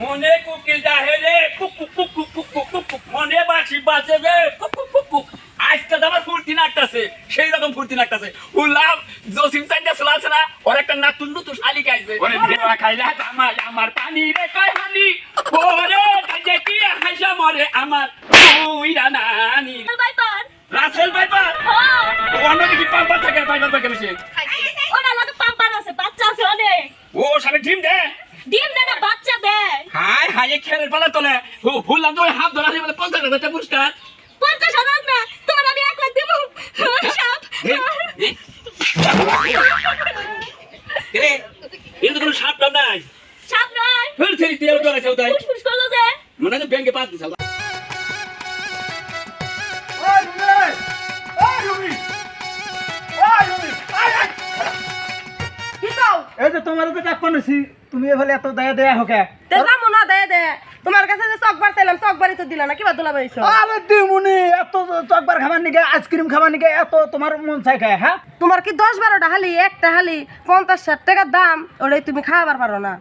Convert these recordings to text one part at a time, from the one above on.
মনে কুকিল ডাহে রে কুক কুক কুক কুক কুক কুক কুক কুক। মনে বাসি বাজে রে কুক কুক কুক কুক। আজকে আমার ফুর্তি নাকটাছে সেই রকম ফুর্তি নাকটাছে উল্লাম জসিম সাইডটা চলে না ওর একটা নাতুন নতুন শালি খাইছে ওরে দেওয়া খাইলা আমার আমার পানি রে কয় হানি। ওরে কাজে কি হাসা মরে আমার তুই রানানি রাসেল বাইপার অন্য কি পাম্পার থাকে বাইপার থাকে বেশি। ওটা লাগে পাম্পার আছে বাচ্চা আছে অনেক। ও সামনে ডিম দেয় এই খেলের পালা তোলে। ভুললাম তো হাত ধরা বলে পঞ্চাশ হাজার টাকা পুরস্কার। পঞ্চাশ হাজার না তোমার আমি এক লাখ দেবো। সাপ। রে? এর তো কোনো সাপ টাপ নাই। সাপ নয় ফের ছেড়ে দিয়ে উঠে গেছে ওটাই। ফুসফুস করল যে। মনে হয় ব্যাংকে পাত দিছে। এই যে তোমার তো ডাক পানেছি তুমি এভাবে এত দয়া দেয়া হোকে তোমার কাছে যে চকবার চাইলাম চকবারই তো দিলা না কিবা দুলা পাইছো আরে দিমুনি এত চকবার খাবার নিকে আইসক্রিম খাবার নিকে এত তোমার মন চাই খায় হ্যাঁ? তোমার কি দশ বারোটা হালি একটা হালি পঞ্চাশ ষাট টাকার দাম ওটাই তুমি খাবার পারো না।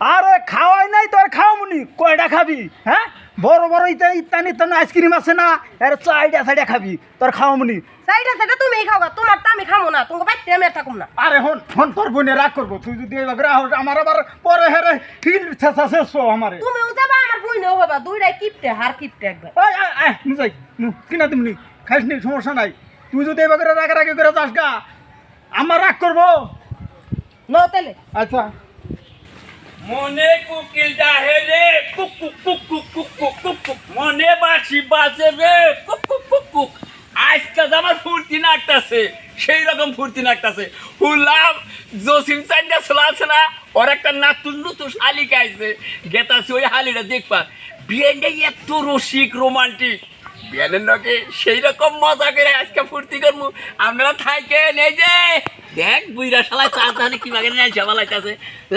আরে খাওয়াই নাই তোর খাওয়ামুনি। কয়টা খাবি হ্যাঁ? বড় বড় ইতা ইত্যানি ইত্যানি আইসক্রিম আছে না এর চাইডা চাইডা খাবি তোর খাওয়ামুনি। সাইডে সাইডে তুমি খাও গা, তোমার তো আমি খামো না তোমাকে বাইতে আমি থাকুম না। আরে হন হন তোর বোনে রাগ করব তুই যদি এবার রাহ আমার আবার পরে হেরে ফিল ছেঁচা শেষ আমারে। তুমিও যাবা আমার বই নেও হবা দুইটাই কিপটে হার কিপটে একবার। ওই আয় আয় নু যাই নু কিনা তুমি খাইস নি সমস্যা নাই। তুই যদি এবার রাগারাগি করে যাস গা আমার রাগ করব। নো তেলে আচ্ছা। মনে কুকিল ডাহে রে, কুক কুক কুক কুক কুক কুক কুক কুক। মনে বাসি বাজে রে, কুক কুক কুক কুক। আজকে যে আমার ফুর্তি নাকটাছে, সেই রকম ফুর্তি নাকটাছে। হুলাম, জসিম চলে আছে না, ওর একটা নাতুন নতুন শালি খাইছে গেতাছে ওই হালিটা দেখবা। বিয়েটা এত রসিক, রোমান্টিক। বিয়ানের নকে সেই রকম মজা করে আজকে ফুর্তি করব আপনারা থাইকে নেই যে! দেখ বুইরা শালা চার ধানে কি বাগানে নাই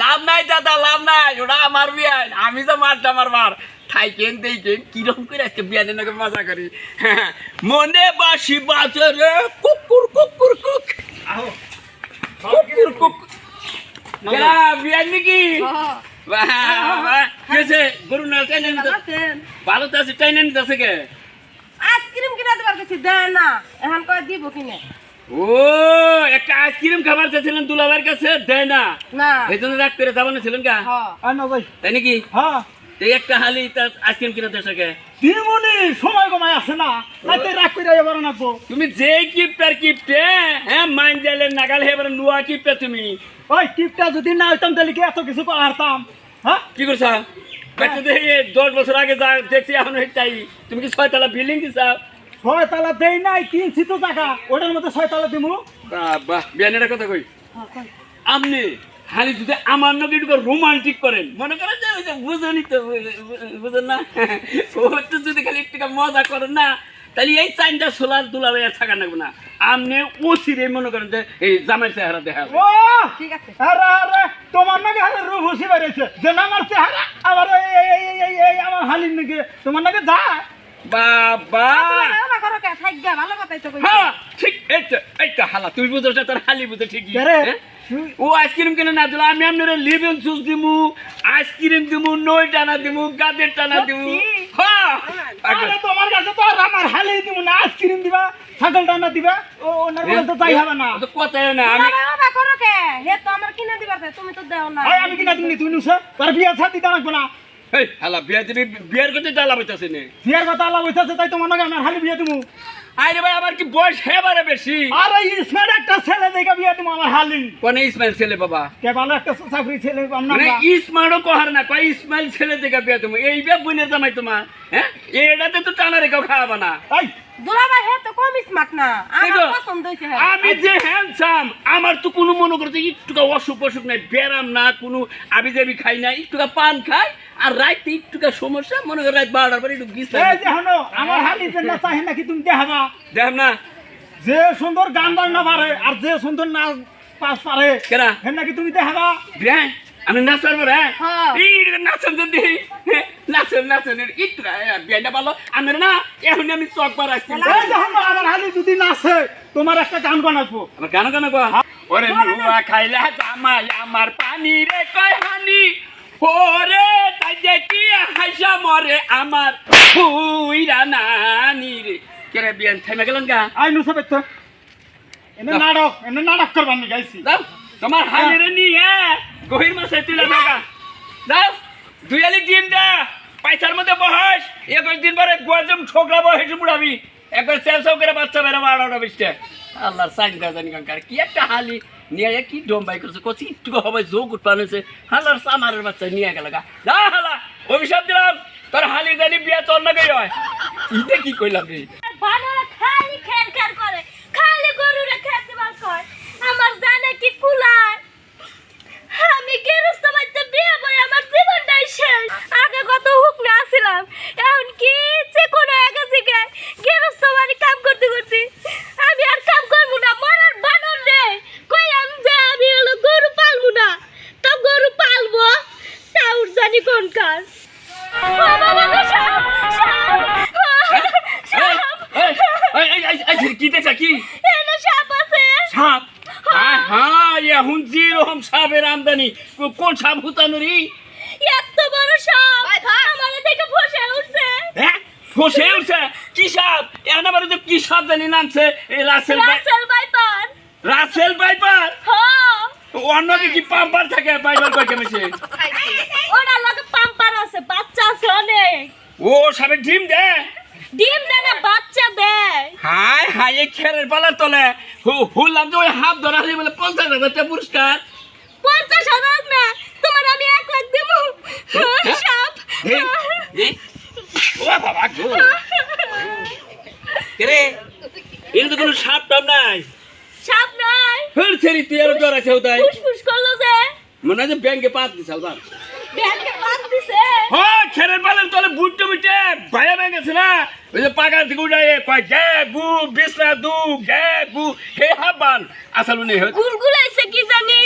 লাভ নাই দাদা লাভ নাই ওটা আমার বিয়ান আমি তো মারটা মারবার থাইকেন দেখেন কীরকম করে আজকে বিয়ানের নকে মজা করি? মনে বাসি বাজে রে কুকুর কুকুর কুক। কুকুর কুক। বিয়ান নাকি? গরু না টাইনে ভালো তো আছে টাইনে কে? আইসক্রিম কিনা দিবার কিছু দেয় না। এখন কয় দিব কিনে? ও একটা আইসক্রিম খাবার চাইছিলেন দুলাবার কাছে দেয় না। না। এই জন্য রাগ করে যাবানো ছিলেন কা? না তাই নাকি? হ্যাঁ এই একটা হালি তার আইসক্রিম কিনা দেশ কে দিমুনি সময় কমায় আছে না। তাই রাগ করে এবার নাকবো তুমি যে কিপ্ট আর কিপ্টে হ্যাঁ মাইন দিলে নাগাল হে এবার নুয়া কিপ্টে তুমি। ওই টিপটা যদি না হইতাম তাহলে কি এত কিছু পারতাম? হ্যাঁ কি করছা? বাচ্চা দেখে দশ বছর আগে যা দেখছি এখন তাই তুমি কি ছয়তলা বিল্ডিং দিছা? ছয় তালা দেই নাই কিনছি তো টাকা ওটার মধ্যে ছয় তালা দিমু। বাহ বিয়ানের কথা কই? আপনি হালি যদি আমার নকে একটু রোমান্টিক করেন। মনে করেন যে ওই যে বুঝনি তো বুঝেন না? ও তো যদি খালি একটু মজা করেন না তাহলে এই চাইনটা সোলার দুলা ভাইয়া থাকা লাগবে না। আপনি ওসিরে মনে করেন যে এই জামাই চেহারা দেখা ও ঠিক আছে। আরে আরে তোমার নাকি হালে রূপ হুসি বেড়েছে যে আমার চেহারা আমার এই আমার হালির নাকি তোমার নাকি যা বাবা! বাবা করো কে থাকগা ভালো কথাই তো কইছি হ্যাঁ ঠিক এই তো হালা তুই বুঝো তোর হালি বুঝে ঠিকই? হ্যাঁ? ও আইসক্রিম কিনে না দিল আমি আপনার লিভেন জুস দিমু আইসক্রিম দিমু নই টানা দিমু গাদের টানা দিমু। হ্যাঁ আরে তোমার কাছে তো আমার হালি দিব না আইসক্রিম দিবা ছাগল টানা দিবা ও ওনার বলে তো যাই হবে না। তো কথাই না আমি বাবা বাবা করো কে? হে তো আমার কিনে দিবার তুমি তো দেও না। আমি কিনা তুমি তুই নুসা তোর বিয়া দিতে লাগবে না। এই হালা বিয়া দিবি বিয়ার কথা জ্বালা বইতাছে নে। বিয়ার কথা আলাপ হইতেছে তাই তোমার নাকি আমার হালি বিয়া দিমু। আরে ভাই আমার কি বয়স হেবারে বেশি? আর এই একটা ছেলে দেখে বিয়া দিমু আমার হালি কোনে ইসমাইল ছেলে বাবা? কে ভালো একটা চাকরি ছেলে আমরা মানে ইসমাইলও কহার না কয় ইসমাইল ছেলে দেখে বিয়া তুমি এই বিয়া বুনের জামাই তোমার হ্যাঁ? এটাতে তো টানা রেখাও খাওয়াবা না। এই দুলাভাই হে তো কম স্মার্ট না। আমার পছন্দ হইছে আমি যে হ্যান্ডসাম আমার তো কোনো মনে করতে একটুকা অসুখ অসুখ নাই ব্যারাম না কোনো আবি যাবি খাই না একটুকা পান খাই আর রাইতে একটুকা সমস্যা মনে করে রাত বারোটার পরে একটু গিস এই যে হনো আমার হালি না চাহে নাকি তুমি দেখাবা দেখ না। যে সুন্দর গান বাজনা পারে আর যে সুন্দর নাচ পাস পারে কেনা হে নাকি তুমি দেখাবা বিয়া আমি নাচার পরে হ্যাঁ। নাচন যদি নাচন নাচন একটু বিয়াটা ভালো। আমি না এখন আমি চক বার আসছি। আমার হালি যদি নাচে তোমার একটা গান বানাবো। আমার গান গান গো। ওরে নুয়া খাইলা জামাই আমার পানি রে কয় হানি ওরে তাই মরে আমার হুইরা নানি রে। কেরে বিয়ান থেমে গেলেন গা? আই নুসা বেত এনে নাটক এনে নাটক করবার নি গাইছি দাও তোমার হালিরে নিয়ে গভীর মাসে তুলে থাকা দাও দুই আলি ডিম দা পয়সার মধ্যে বহাস একুশ দিন পরে গোয়াজম ঠোকরা বহেসে বুড়াবি একবার চেউ করে বাচ্চা বেরো বারোটা বিশটা। আল্লাহর সাইন দেওয়া জানি কাঙ্কার। কি একটা হালি নিয়ে কি ডোম্বাই করছে, কচি একটু হবে যোগ উৎপাদন হালার সামারের বাচ্চা নিয়ে গেল গা। যা হালা, অভিশাপ দিলাম, তোর হালি জানি বিয়া তোর নাকি হয়। ইটা কি কইলাম রে? খালি খের খের করে, খালি গরুরে খেতে বাস কর আমার জানে কি কুলায় আমি গেরস্ত বাড়িতে বিয়ে বই আমার জীবনটাই শেষ আগে কত হুক না আসিলাম এখন কি ইচ্ছে কোনো আগে থেকে গেরস্ত বাড়ি কাম করতে করতে আমি আর কাম করব না মরার বানর রে কইলাম যে আমি হলো গরু পালবো না তো গরু পালবো তাও জানি কোন কাজ ও বাবা গো, সাপ, সাপ, এই, সাপ। এই, এই, এই, এই, এই, এই, কি দেখছা কি সাপ আছে। সাপ হ্যাঁ এখন যেরকম সাপের আমদানি কোন সাপ। হুতানো রে এত বড় সাপ আমার থেকে ফসে উঠছে। ফসে উঠছে কি সাপ এখন আবার কি সাপ জানি নামছে এই রাসেল রাসেল বাইপার রাসেল বাইপার হ্যাঁ। কি পাম্পার থাকে? বাইপার কয় পাম্পার আছে অনেক ও সাপের ডিম দে। ডিম দেয় না বাচ্চা দেয় হাই হাই এই খেরের পালার তলে। হুললাম যে ওই হাফ ধরা হয়ে বলে পঞ্চাশ হাজার টাকা পুরস্কার। পঞ্চাশ হাজার না তোমার আমি এক লাখ দেবো সাপ এই, এই, ও বাবা গো। রে এর তো কোনো সাপ টাপ নাই? সাপ নাই। ফের ছেড়ি তুই আর ডর আছে তাই। ফুসফুস করল যে। মনে হয় ব্যাংকে পাত দিছে আলবার ব্যাংকে হ্যাঁ খেরের পালের তলে বুট্টু বিটে ভাইয়া ব্যাংক আছে না? ওই যে পাকার থেকে উঠায় কয় গে গু বিছনা দু গে গু হে হাবান আসলে নেই গুলগুলাইছে কি জানি?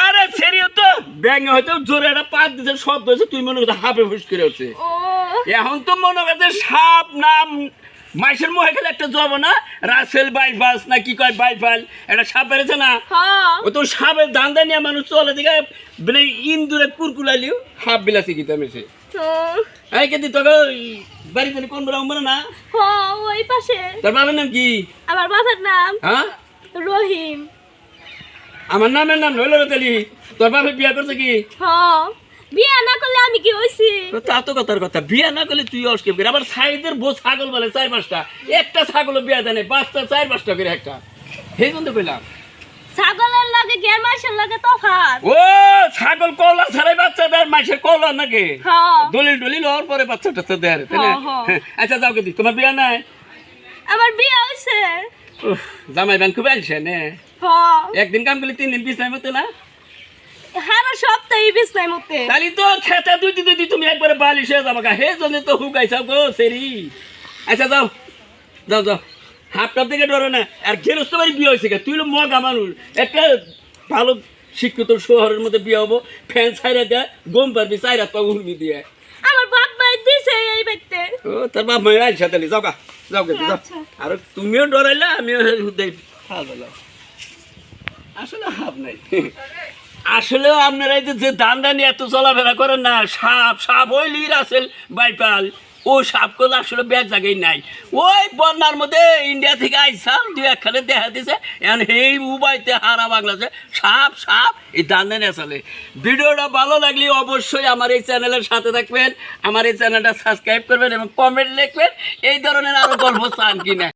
আরে ছেড়িও তো ব্যাংকে হয়তো জোরে একটা পাত শব্দ হয়েছে তুই মনে করতে হাফে ফুস করে হচ্ছে এখন তো মনে করছে সাপ নাম মাইসের মুখে খেলে একটা জব না রাসেল বাইপাস না কি কয় বাইপাল? একটা সাপ বেড়েছে না? হ্যাঁ। ও তো সাপের দান্দা নিয়ে মানুষ চলে দিকে মানে ইন্দুরে কুরকুলালিও হাফ বিলাসি গীতা মেশে এই কেদি তোকে ওই বাড়িতে কোন বড় মনে না? হ্যাঁ ওই পাশে। তোর বাবার নাম কি? আমার বাবার নাম হ্যাঁ? রহিম। আমার নামের নাম হইল তালি। তোর বাবা বিয়া করছে কি? হ্যাঁ। বিয়ে না করলে আমি কি হইছি? তা তো কথার কথা। বিয়া না করলে তুই করে? আবার সাইদের বউ ছাগল বলে চার পাঁচটা। একটা ছাগল বিয়া জানে পাঁচটা চার পাঁচটা করে একটা। সেই জন্য কইলাম। ছাগলের লগে গের মাসের লগে তফাৎ? ও ছাগল কলা ছাড়াই বাচ্চা দেয় মাসের কলা নাকি? দলিল দলিল হওয়ার পরে বাচ্চা টাচ্চা দেয় হ্যাঁ। আচ্ছা যাও কেদি তোমার বিয়া নাই? আমার বিয়ে হইছে। জামাই বান খুব আলছে নে? একদিন কাম করলে তিন দিন বিছ নাই মতো না? হারা সপ্তাহে বিছনাই মতে তাহলে তো খেতা দুই দুই দুই তুমি একবারে বালিশ হয়ে যাব গা। হে জন্য তো হুকাইছা গো সেরি। আচ্ছা যাও। যাও যাও। হাফ টাপ থেকে ডরো না। আর গেরস্ত বাড়ি বিয়ে হয়েছে গা। তুই হলো মগা মানুষ। একটা ভালো শিক্ষিত শহরের মধ্যে বিয়ে হব। ফ্যান ছাইরা দেয় গম পারবি চাইরা পা উর্মি দিয়ে। আমার বাপ দিছে এই বাইতে ও তার বাপ মায়ের আইসা তাহলে যাও গা যাও গে যাও। আচ্ছা। আর তুমিও ডরাইলে আমিও আসলে হাফ নাই। আসলেও আপনারা এই যে যে দান দানি এত চলাফেরা করেন না, সাপ সাপ ওই লির আসেল বাইপাল। ও সাপ করলে আসলে ব্যাগ জায়গায় নাই। ওই বন্যার মধ্যে ইন্ডিয়া থেকে আইসাম দু একখানে দেখা দিছে, এখন এই উবাইতে হারা বাংলাদেশে সাপ সাপ, এই দান দানি আসলে ভিডিওটা ভালো লাগলে অবশ্যই আমার এই চ্যানেলের সাথে থাকবেন, আমার এই চ্যানেলটা সাবস্ক্রাইব করবেন এবং কমেন্ট লিখবেন, এই ধরনের আরও গল্প চান কিনা।